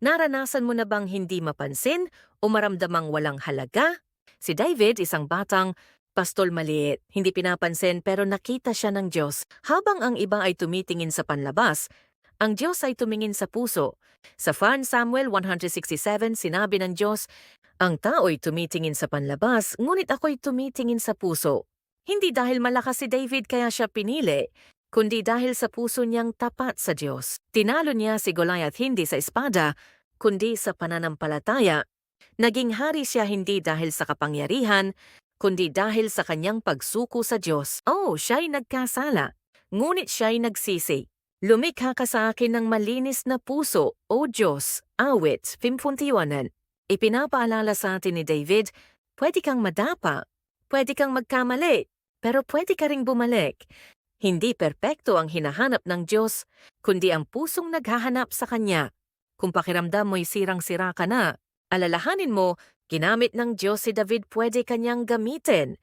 Naranasan mo na bang hindi mapansin o maramdamang walang halaga? Si David, isang batang pastol maliit, hindi pinapansin pero nakita siya ng Diyos. Habang ang iba ay tumitingin sa panlabas, ang Diyos ay tumingin sa puso. Sa 1 Samuel 167, sinabi ng Diyos, Ang tao'y tumitingin sa panlabas, ngunit ako'y tumitingin sa puso. Hindi dahil malakas si David kaya siya pinili, kundi dahil sa puso niyang tapat sa Diyos. Tinalo niya si Goliath hindi sa espada, kundi sa pananampalataya. Naging hari siya hindi dahil sa kapangyarihan, kundi dahil sa kanyang pagsuko sa Diyos. Oh, siya'y nagkasala, ngunit siya'y nagsisi. Lumikha ka sa akin ng malinis na puso, O Diyos, awit, 51. Ipinapaalala sa atin ni David, pwede kang madapa, pwede kang magkamali, pero pwede ka ring bumalik. Hindi perpekto ang hinahanap ng Diyos, kundi ang pusong naghahanap sa Kanya. Kung pakiramdam mo'y sirang-sira ka na, alalahanin mo, ginamit ng Diyos si David pwede kanyang gamitin.